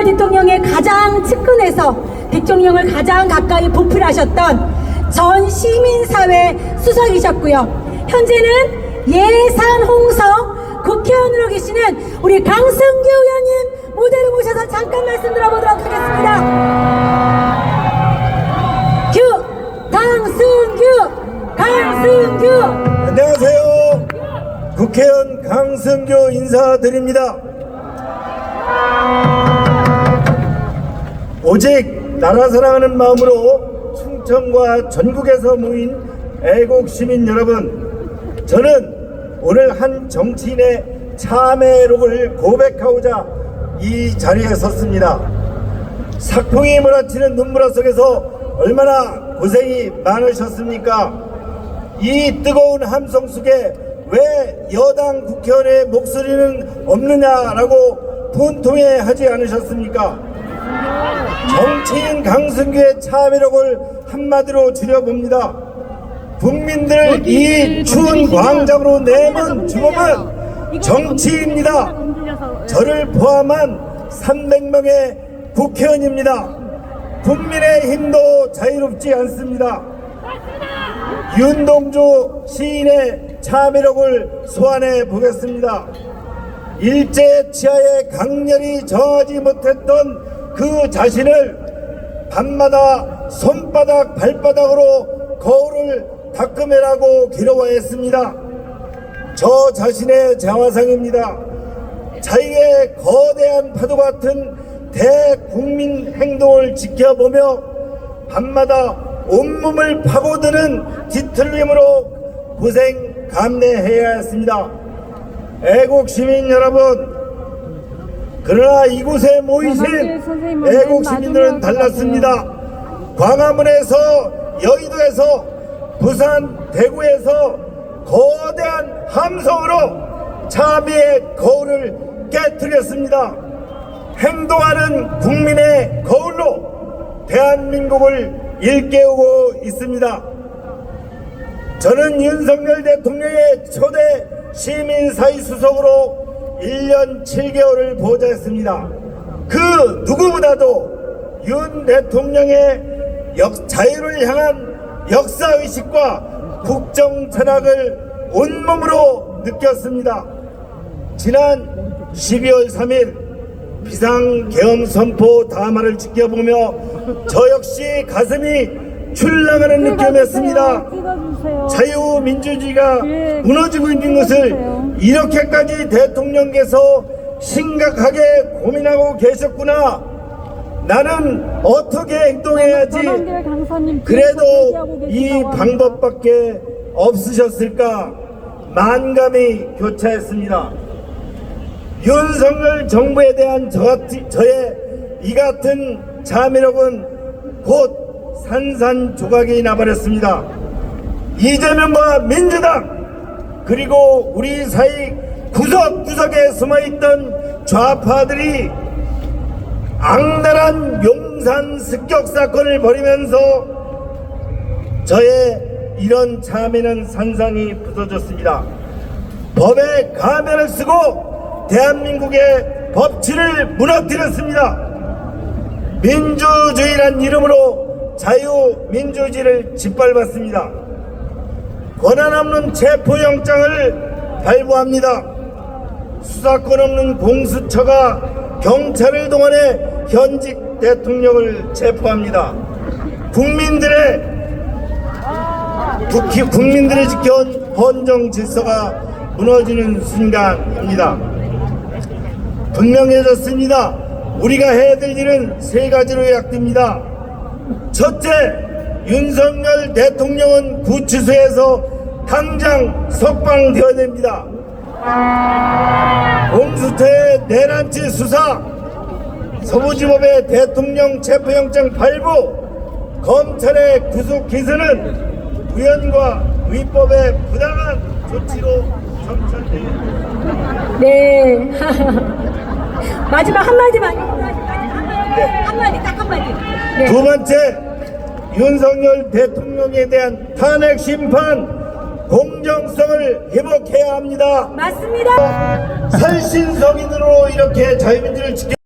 윤석열 대통령의 가장 측근에서 대통령을 가장 가까이 보필하셨던 전 시민사회 수석이셨고요. 현재는 예산 홍성 국회의원으로 계시는 우리 강승규 의원님 무대로 모셔서 잠깐 말씀 들어보도록 하겠습니다. 규 강승규 강승규 안녕하세요. 국회의원 강승규 인사드립니다. 오직 나라 사랑하는 마음으로 충청과 전국에서 모인 애국 시민 여러분, 저는 오늘 한 정치인의 참회록을 고백하고자 이 자리에 섰습니다. sak풍이 몰아치는 눈물 속에서 얼마나 고생이 많으셨습니까? 이 뜨거운 함성 속에 왜 여당 국회의원의 목소리는 없느냐라고 분통해 하지 않으셨습니까? 정치인 강승규의 참여력을 한마디로 줄여봅니다. 국민들 이 추운 광장으로 내몬 주범은 정치입니다. 저를 포함한 300명의 국회의원입니다. 국민의 힘도 자유롭지 않습니다. 윤동주 시인의 참여력을 소환해 보겠습니다. 일제 치하에 강렬히 저하지 못했던 그 자신을 밤마다 손바닥 발바닥으로 거울을 닦으매라고 기로화했습니다. 저 자신의 자화상입니다. 자유의 거대한 파도 같은 대국민 행동을 지켜보며 밤마다 온몸을 파고드는 뒤틀림으로 고생 감내해야 했습니다. 애국 시민 여러분, 그러나 이곳에 모이신 애국 시민들은 달랐습니다. 광화문에서 여의도에서 부산 대구에서 거대한 함성으로 참의의 거울을 깨뜨렸습니다. 행동하는 국민의 거울로 대한민국을 일깨우고 있습니다. 저는 윤석열 대통령의 초대 시민사회 수석으로 1년 7개월을 보좌했습니다. 그 누구보다도 윤 대통령의 역, 자유를 향한 역사의식과 국정 철학을 온몸으로 느꼈습니다. 지난 12월 3일 비상계엄 선포 담화를 지켜보며 저 역시 가슴이 출렁하는 느낌이었습니다. 자유민주주의가 무너지고 있는 것을 이렇게까지 대통령께서 심각하게 고민하고 계셨구나. 나는 어떻게 행동해야지 그래도 이 방법밖에 없으셨을까 만감이 교차했습니다. 윤석열 정부에 대한 저, 저의 이 같은 자매력은 곧 산산조각이 나버렸습니다. 이재명과 민주당 그리고 우리 사이 구석구석에 숨어있던 좌파들이 악랄한 용산 습격 사건을 벌이면서 저의 이런 참에는 산상이 부서졌습니다. 법의 가면을 쓰고 대한민국의 법치를 무너뜨렸습니다. 민주주의란 이름으로 자유민주주의를 짓밟았습니다. 권한 없는 체포영장을 발부합니다. 수사권 없는 공수처가 경찰을 동원해 현직 대통령을 체포합니다. 국민들의 국히 국민들이 지켜온 헌정 질서가 무너지는 순간입니다. 분명해졌습니다. 우리가 해야 될 일은 세 가지로 요약됩니다. 첫째, 윤석열 대통령은 구치소에서 당장 석방되어야 됩니다. 공수처의 내란치 수사, 서부지법의 대통령 체포영장 발부, 검찰의 구속 기소는 우연과 위법의 부당한 조치로 정찰됩니다. 네. 마지막 한마디만. 한 마디, 딱 한 마디. 네. 두 번째, 윤석열 대통령에 대한 탄핵 심판 공정성을 회복해야 합니다. 맞습니다. 살신성인으로 이렇게 자유민주를 지켜